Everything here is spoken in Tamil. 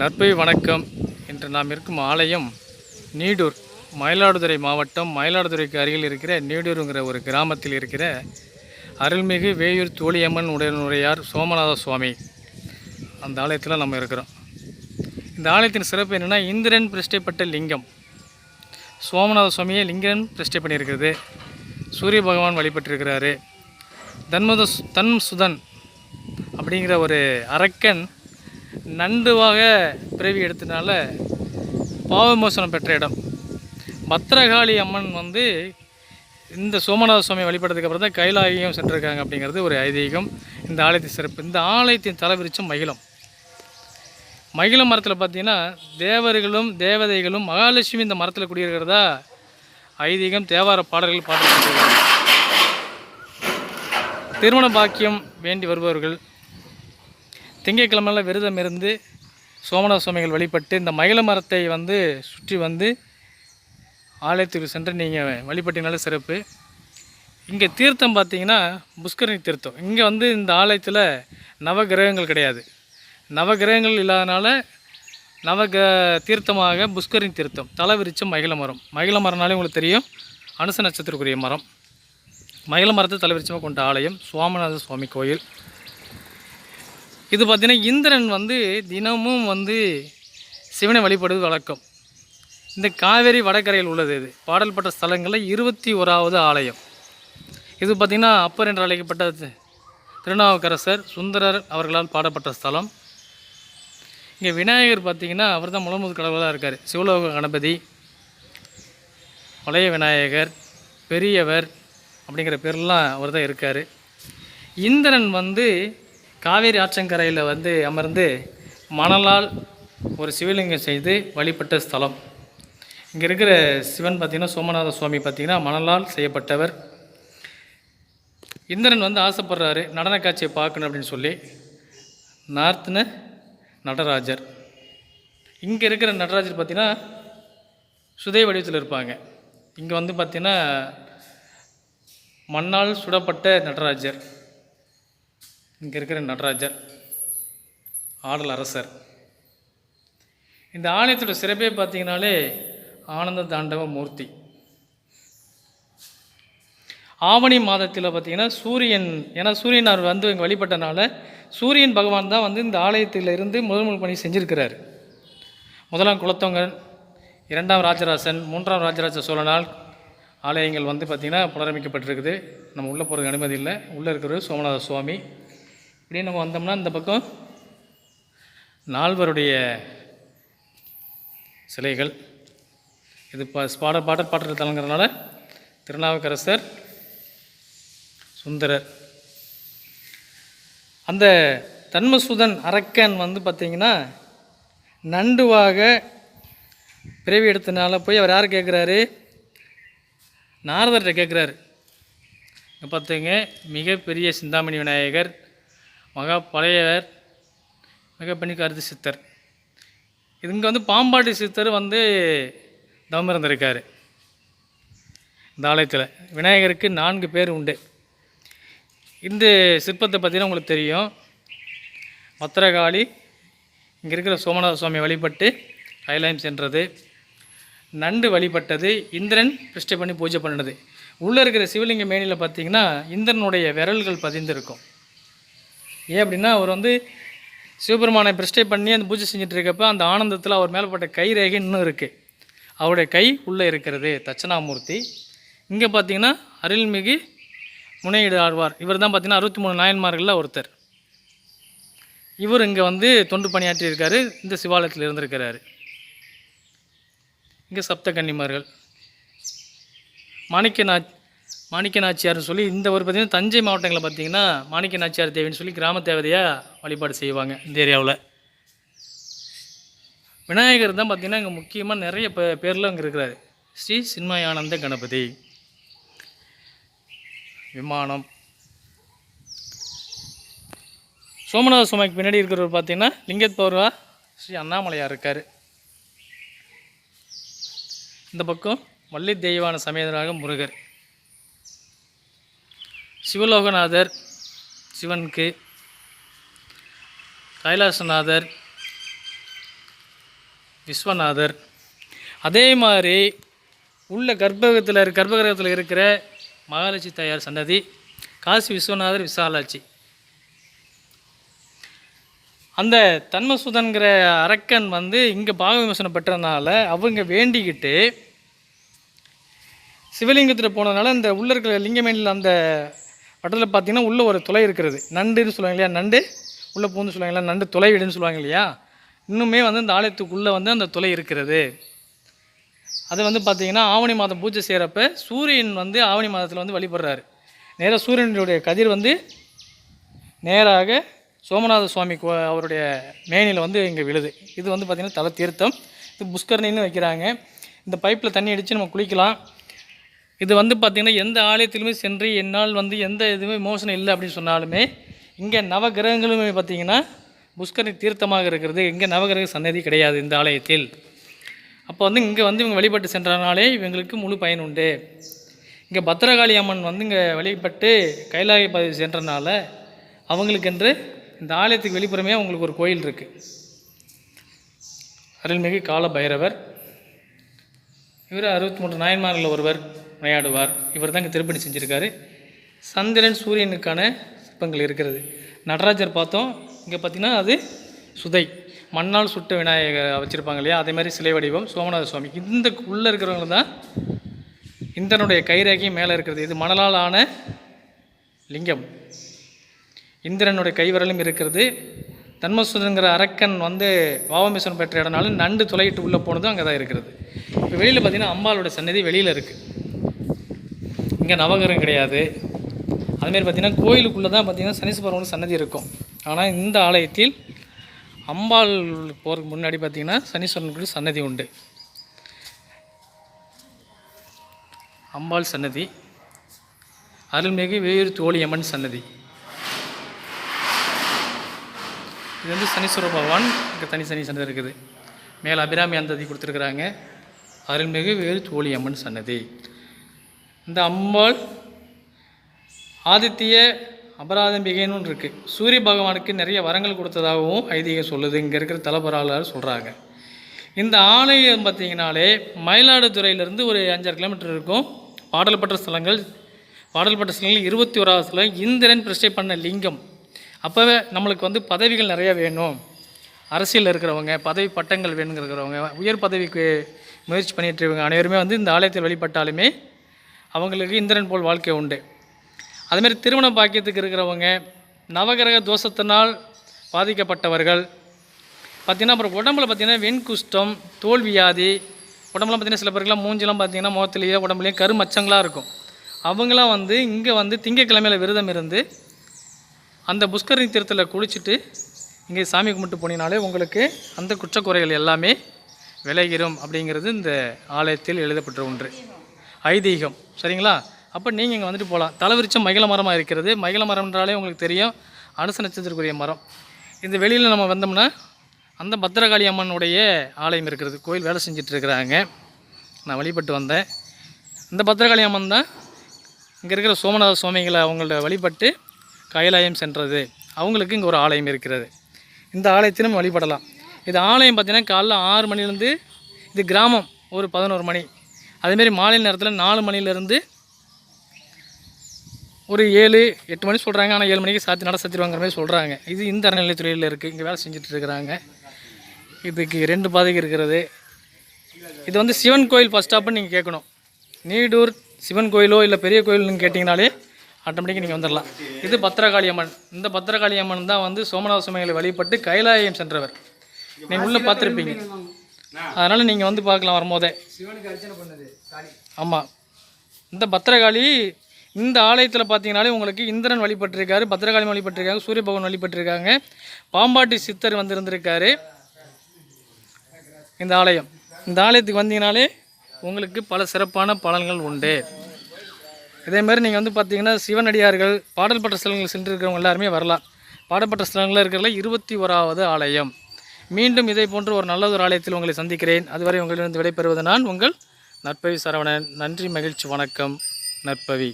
நற்பை வணக்கம். இன்று நாம் இருக்கும் ஆலயம் நீடூர் மயிலாடுதுறை மாவட்டம். மயிலாடுதுறைக்கு அருகில் இருக்கிற நீடூருங்கிற ஒரு கிராமத்தில் இருக்கிற அருள்மிகு வேயூர் தோழியம்மன் உடனுடையார் சோமநாத சுவாமி அந்த ஆலயத்தில் நம்ம இருக்கிறோம். இந்த ஆலயத்தின் சிறப்பு என்னென்னா இந்திரன் பிரஷ்டைப்பட்ட லிங்கம். சோமநாத சுவாமியை லிங்கன் பிரஷ்டை பண்ணியிருக்கிறது. சூரிய பகவான் வழிபட்டிருக்கிறாரு. தன்மத தன் சுதன் அப்படிங்கிற ஒரு அரக்கன் நண்டுவாக பிறவி எடுத்தனால பாவமோசனம் பெற்ற இடம். பத்திரகாளி அம்மன் வந்து இந்த சோமநாத சுவாமி வழிபட்டதுக்கு அப்புறம் தான் கைலாயம் சென்றிருக்காங்க அப்படிங்கிறது ஒரு ஐதீகம். இந்த ஆலயத்தின் சிறப்பு. இந்த ஆலயத்தின் தலைவிரிச்சம் மகிழம். மகிழ மரத்தில் பார்த்தீங்கன்னா தேவர்களும் தேவதைகளும் மகாலட்சுமி இந்த மரத்தில் குடியிருக்கிறதா ஐதீகம் தேவார பாடல்கள் பாடல்கள் திருமண பாக்கியம் வேண்டி வருபவர்கள் திங்கட்கிழமையில் விரதம் இருந்து சோமநாத சுவாமிகள் வழிபட்டு இந்த மகிழ மரத்தை வந்து சுற்றி வந்து ஆலயத்துக்கு சென்று நீங்கள் வழிபட்டினாலே சிறப்பு. இங்கே தீர்த்தம் பார்த்தீங்கன்னா புஷ்கரணி தீர்த்தம். இங்கே வந்து இந்த ஆலயத்தில் நவகிரகங்கள் கிடையாது. நவகிரகங்கள் இல்லாதனால நவக தீர்த்தமாக புஷ்கரணி தீர்த்தம் தலைவிரிச்சம் மகிழ மரம். மகிழ மரம்னாலே உங்களுக்கு தெரியும் அனுச நட்சத்திரக்குரிய மரம். மகிழ மரத்தை தலைவிரிச்சமாக கொண்ட ஆலயம் சுவாமிநாத சுவாமி கோயில். இது பார்த்தீங்கன்னா இந்திரன் வந்து தினமும் வந்து சிவனை வழிபடுவது வழக்கம். இந்த காவேரி வடகரையில் உள்ளது இது. பாடல்பட்ட ஸ்தலங்களில் இருபத்தி ஓராவது ஆலயம். இது பார்த்திங்கன்னா அப்பர் என்று அழைக்கப்பட்ட திருநாவுக்கரசர் சுந்தரர் அவர்களால் பாடப்பட்ட ஸ்தலம். இங்கே விநாயகர் பார்த்தீங்கன்னா அவர் தான் முழுமுது கடவுளாக இருக்கார். சிவலோக கணபதி பழைய விநாயகர் பெரியவர் அப்படிங்கிற பேர்லாம் அவர் தான் இருக்கார். இந்திரன் வந்து காவேரி ஆற்றங்கரையில் வந்து அமர்ந்து மணலால் ஒரு சிவலிங்கம் செய்து வழிபட்ட ஸ்தலம். இங்கே இருக்கிற சிவன் பார்த்திங்கன்னா சோமநாத சுவாமி பார்த்திங்கன்னா மணலால் செய்யப்பட்டவர். இந்திரன் வந்து ஆசைப்படுறாரு நடன காட்சியை பார்க்கணும் அப்படின்னு சொல்லி. நார்த்துன நடராஜர். இங்கே இருக்கிற நடராஜர் பார்த்திங்கன்னா சுதை வடிவத்தில் இருப்பாங்க. இங்கே வந்து பார்த்திங்கன்னா மண்ணால் சுடப்பட்ட நடராஜர். இங்கே இருக்கிற நடராஜர் ஆடல் அரசர். இந்த ஆலயத்தோட சிறப்பே பார்த்தீங்கனாலே ஆனந்த தாண்டவ மூர்த்தி. ஆவணி மாதத்தில் பார்த்திங்கன்னா சூரியன் ஏன்னா சூரியனார் வந்து இங்கே வழிபட்டனால சூரியன் பகவான் தான் வந்து இந்த ஆலயத்தில் இருந்து முதல் முதல் பணி செஞ்சுருக்கிறார். முதலாம் குலத்தொங்கன் இரண்டாம் ராஜராசன் மூன்றாம் ராஜராஜ சோழனால் ஆலயங்கள் வந்து பார்த்திங்கன்னா புனரமைக்கப்பட்டிருக்குது. நம்ம உள்ளே போகிறதுக்கு அனுமதி இல்லை. உள்ளே இருக்கிறது சோமநாத சுவாமி. இப்படியே நம்ம வந்தோம்னா இந்த பக்கம் நால்வருடைய சிலைகள். இது பா பாட பாடல் பாடல் தலங்கிறதுனால திருநாவுக்கரசர் சுந்தரர். அந்த தன்மசுதன் அரக்கன் வந்து பார்த்திங்கன்னா நண்டுவாக பிறவி எடுத்தனால போய் அவர் யார் கேட்குறாரு நாரதர்கிட்ட கேட்குறாரு பார்த்தீங்க மிகப்பெரிய சிந்தாமணி விநாயகர் மகா பழையவர் மிகப்பெரிய கருத்து சித்தர். இது இங்கே வந்து பாம்பாட்டி சித்தர் வந்து தவம் இருந்திருக்கார். இந்த ஆலயத்தில். விநாயகருக்கு நான்கு பேர் உண்டு. இந்த சிற்பத்தை பார்த்தீங்கன்னா உங்களுக்கு தெரியும். பத்திரகாளி இங்கே இருக்கிற சோமநாத சுவாமி வழிபட்டு கைலாயம் சென்றது. நண்டு வழிபட்டது. இந்திரன் பிரஷ்டை பண்ணி பூஜை பண்ணினது. உள்ளே இருக்கிற சிவலிங்க மேனியில் பார்த்திங்கன்னா இந்திரனுடைய விரல்கள் பதிந்திருக்கும். ஏன் அப்படின்னா அவர் வந்து சிவபெருமானை பிரஷ்டை பண்ணி அந்த பூஜை செஞ்சுட்டு அந்த ஆனந்தத்தில் அவர் மேலப்பட்ட கை ரேகை இன்னும் இருக்குது அவருடைய கை உள்ளே இருக்கிறது தட்சணாமூர்த்தி. இங்கே பார்த்தீங்கன்னா அருள்மிகு முனையீடு ஆழ்வார் இவர் தான் பார்த்திங்கன்னா அறுபத்தி மூணு நாயன்மார்களில் ஒருத்தர். இவர் இங்கே வந்து தொண்டு பணியாற்றியிருக்காரு இந்த சிவாலயத்தில் இருந்திருக்கிறாரு. இங்கே சப்த கன்னிமார்கள். மாணிக்க நாச்சியார்னு சொல்லி இந்த ஒரு பார்த்தீங்கன்னா தஞ்சை மாவட்டங்களில் பார்த்தீங்கன்னா மாணிக்க நாச்சியார் தேவின்னு சொல்லி கிராம தேவதையாக வழிபாடு செய்வாங்க இந்த ஏரியாவில். விநாயகர் தான் பார்த்தீங்கன்னா இங்கே முக்கியமாக நிறைய பே பேரில் அங்கே இருக்கிறாரு. ஸ்ரீ சின்மயானந்த கணபதி. விமானம். சோமநாத சுவாமிக்கு பின்னாடி இருக்கிறவர் பார்த்தீங்கன்னா பௌர்வா ஸ்ரீ அண்ணாமலையார் இருக்கார். இந்த பக்கம் வள்ளி தெய்வான சமேதராக முருகர். சிவலோகநாதர் சிவனுக்கு கைலாசநாதர் விஸ்வநாதர். அதே மாதிரி உள்ள கர்ப்பகத்தில் கர்ப்பகிரகத்தில் இருக்கிற மகாலட்சுமி தாயார் சன்னதி காசி விஸ்வநாதர் விசாலாட்சி. அந்த தன்மசுதன்கிற அரக்கன் வந்து இங்கே பாக விமர்சனம் பெற்றதுனால அவங்க வேண்டிக்கிட்டு சிவலிங்கத்தில் போனதுனால இந்த உள்ள இருக்கிற லிங்கமேனில் அந்த வட்டத்தில் பார்த்தீங்கன்னா உள்ளே ஒரு துளை இருக்கிறது. நண்டுன்னு சொல்லுவாங்க இல்லையா? நண்டு. உள்ளே பூந்து சொல்லுவாங்க இல்லையா? நண்டு துளை வீடுன்னு சொல்லுவாங்க இல்லையா? இன்னுமே வந்து இந்த ஆலயத்துக்குள்ளே வந்து அந்த துளை இருக்கிறது. அது வந்து பார்த்தீங்கன்னா ஆவணி மாதம் பூஜை செய்கிறப்ப சூரியன் வந்து ஆவணி மாதத்தில் வந்து வழிபடுறாரு. நேராக சூரியனுடைய கதிர் வந்து நேராக சோமநாத சுவாமி கோ அவருடைய மேனியில் வந்து இங்கே விழுது. இது வந்து பார்த்திங்கன்னா தல தீர்த்தம். இது புஷ்கரணின்னு வைக்கிறாங்க. இந்த பைப்பில் தண்ணி அடித்து நம்ம குளிக்கலாம். இது வந்து பார்த்திங்கன்னா எந்த ஆலயத்திலுமே சென்று என்னால் வந்து எந்த இதுவுமே மோசனம் இல்லை அப்படின்னு சொன்னாலுமே இங்கே நவகிரகங்களுமே பார்த்திங்கன்னா புஷ்கரணி தீர்த்தமாக இருக்கிறது. இங்கே நவகிரக சன்னதி கிடையாது இந்த ஆலயத்தில். அப்போ வந்து இங்கே வந்து இவங்க வழிபட்டு சென்றனாலே இவங்களுக்கு முழு பயன் உண்டு. இங்கே பத்திரகாளி அம்மன் வந்து இங்கே வழிபட்டு கைலாய பதிவு சென்றனால அவங்களுக்கென்று இந்த ஆலயத்துக்கு வெளிப்புறமே அவங்களுக்கு ஒரு கோயில் இருக்குது அருள்மிகு கால பைரவர் இவர் அறுபத்தி மூன்று நாயன்மார்களில் ஒருவர். விளையாடுவார். இவர் தான் இங்கே திருப்பணி செஞ்சுருக்காரு. சந்திரன் சூரியனுக்கான சிற்பங்கள் இருக்கிறது. நடராஜர் பார்த்தோம். இங்கே பார்த்தீங்கன்னா அது சுதை. மண்ணால் சுட்ட விநாயகர் வச்சுருப்பாங்க இல்லையா? அதே மாதிரி சிலை வடிவம். சோமநாத சுவாமி. இந்த உள்ளே இருக்கிறவங்க தான் இந்திரனுடைய கைரேகையும் மேலே இருக்கிறது. இது மணலால் ஆன லிங்கம். இந்திரனுடைய கைவிரலும் இருக்கிறது. தன்மசுதங்கிற அரக்கன் வந்து வாவமேஸ்வரன் பெற்ற இடனாலும் நண்டு துளையிட்டு உள்ளே போனதும் அங்கே தான் இருக்கிறது. இப்போ வெளியில் பார்த்தீங்கன்னா அம்பாளோட சன்னதி வெளியில் இருக்குது இங்கே நவகிரகம் கிடையாது. அதுமாரி பார்த்திங்கன்னா கோயிலுக்குள்ளே தான் பார்த்திங்கன்னா சனீஸ்வரன் சன்னதி இருக்கும். ஆனால் இந்த ஆலயத்தில் அம்பாள் போகிறதுக்கு முன்னாடி பார்த்திங்கன்னா சனீஸ்வரனுக்கு சன்னதி உண்டு. அம்பாள் சன்னதி அருள்மிகு வேறு தோழியம்மன் சன்னதி. இது வந்து சனீஸ்வர பகவான் இங்கே தனி சனி சன்னதி இருக்குது. மேலே அபிராமி அந்ததி கொடுத்துருக்குறாங்க. அருள்மிகு வேறு தோழியம்மன் சன்னதி. இந்த அம்பாள் ஆதித்ய அபராதம்பிகைன்னு இருக்குது சூரிய பகவானுக்கு நிறைய வரங்கள் கொடுத்ததாகவும் ஐதீகம் சொல்லுது. இங்கே இருக்கிற தலபராளர் சொல்கிறாங்க இந்த ஆலயம் பார்த்தீங்கனாலே மயிலாடுதுறையிலேருந்து ஒரு அஞ்சாறு கிலோமீட்டர் இருக்கும். பாடல்பட்ட ஸ்தலங்கள் பாடல்பட்ட ஸ்தலங்கள் இருபத்தி ஓராவது ஸ்தலம். இந்திரன் பிரஷ்டை பண்ண லிங்கம். அப்போவே நம்மளுக்கு வந்து பதவிகள் நிறைய வேணும். அரசியலில் இருக்கிறவங்க பதவி பட்டங்கள் வேணுங்கிறவங்க உயர் பதவிக்கு முயற்சி பண்ணிட்டு இருக்கவங்க அனைவருமே வந்து இந்த ஆலயத்தில் வழிபட்டாலுமே அவங்களுக்கு இந்திரன் போல் வாழ்க்கை உண்டு. அதுமாரி திருமண பாக்கியத்துக்கு இருக்கிறவங்க நவகிரக தோஷத்தினால் பாதிக்கப்பட்டவர்கள் பார்த்திங்கன்னா அப்புறம் உடம்புல பார்த்திங்கன்னா வெண்குஷ்டம் தோல் வியாதி உடம்புலாம் பார்த்திங்கன்னா சில பேருக்குலாம் மூஞ்சிலாம் பார்த்திங்கன்னா முகத்துலேயே உடம்புலேயே கருமச்சங்களாக இருக்கும். அவங்களாம் வந்து இங்கே வந்து திங்கக்கிழமையில் விரதம் இருந்து அந்த புஷ்கரணி தீர்த்தத்தில் குளிச்சுட்டு இங்கே சாமி கும்பிட்டு போனீங்கனாலே உங்களுக்கு அந்த குற்றக்குறைகள் எல்லாமே விளைகிறோம் அப்படிங்கிறது இந்த ஆலயத்தில் எழுதப்பட்ட ஒன்று. ஐதீகம். சரிங்களா? அப்போ நீங்கள் இங்கே வந்துட்டு போகலாம் தலைவிரிச்சம் மகிழ மரமாக இருக்கிறது. மகிழ மரம்ன்றாலே உங்களுக்கு தெரியும். அனுச நட்சத்திரக்குரிய மரம். இந்த வெளியில் நம்ம வந்தோம்னா அந்த பத்திரகாளி அம்மனுடைய ஆலயம் இருக்கிறது. கோயில் வேலை செஞ்சுட்டு இருக்கிறாங்க. நான் வழிபட்டு வந்தேன். இந்த பத்திரகாளி அம்மன் தான் இங்கே இருக்கிற சோமநாத சுவாமிகளை அவங்கள்ட்ட வழிபட்டு கைலாயம் சென்றது. அவங்களுக்கு இங்கே ஒரு ஆலயம் இருக்கிறது. இந்த ஆலயத்திலும் வழிபடலாம். இது ஆலயம் பார்த்திங்கன்னா காலைல ஆறு மணிலேருந்து இது கிராமம் ஒரு பதினோரு மணி. அதேமாரி மாலை நேரத்தில் நாலு மணிலேருந்து ஒரு ஏழு எட்டு மணி சொல்கிறாங்க ஆனால் ஏழு மணிக்கு சாத்தி நட சாத்திடுவாங்கிற மாதிரி சொல்கிறாங்க இது இந்த அறநிலையத்துறையில் இருக்குது இங்கே வேலை செஞ்சுட்டு இருக்கிறாங்க. இதுக்கு ரெண்டு பாதைக்கு இருக்கிறது. இது வந்து சிவன் கோயில் ஃபஸ்ட் ஸ்டாப்னு நீங்கள் கேட்கணும். நீடூர் சிவன் கோயிலோ இல்லை பெரிய கோயில்னு கேட்டிங்கனாலே ஆட்டோமேட்டிக்காக நீங்கள் வந்துடலாம் இது பத்திரகாளி அம்மன். இந்த பத்திரகாளி அம்மன் தான் வந்து சோமநாத சுமைகளை வழிபட்டு கைலாயம் சென்றவர். நீங்கள் உள்ளே பார்த்துருப்பீங்க. அதனால் நீங்கள் வந்து பார்க்கலாம் வரும்போதே. சிவனுக்கு அர்ச்சனை பண்ணது காளி ஆமாம் இந்த பத்திரகாளி இந்த ஆலயத்தில் பார்த்தீங்கனாலே உங்களுக்கு இந்திரன் வழிபட்டிருக்காரு பத்திரகாளி வழிபட்டிருக்காங்க சூரிய பகவான் வழிபட்டிருக்காங்க. பாம்பாட்டி சித்தர் வந்து இருந்திருக்காரு இந்த ஆலயம். இந்த ஆலயத்துக்கு வந்தீங்கனாலே உங்களுக்கு பல சிறப்பான பலன்கள் உண்டு. இதே மாதிரி நீங்கள் வந்து பார்த்தீங்கன்னா சிவனடியார்கள் பாடல்பட்ட ஸ்தலங்கள் சென்று இருக்கிறவங்க எல்லாருமே வரலாம். பாடப்பட்ட ஸ்தலங்களில் இருக்கிறதுல இருபத்தி ஓராவது ஆலயம். மீண்டும் இதே போன்று ஒரு நல்ல ஒரு ஆலயத்தில் உங்களை சந்திக்கிறேன். அதுவரை உங்களிடம் விடைபெறுவது நான் உங்கள் நற்பவி சரவணன். நன்றி மகிழ்ச்சி வணக்கம் நற்பவி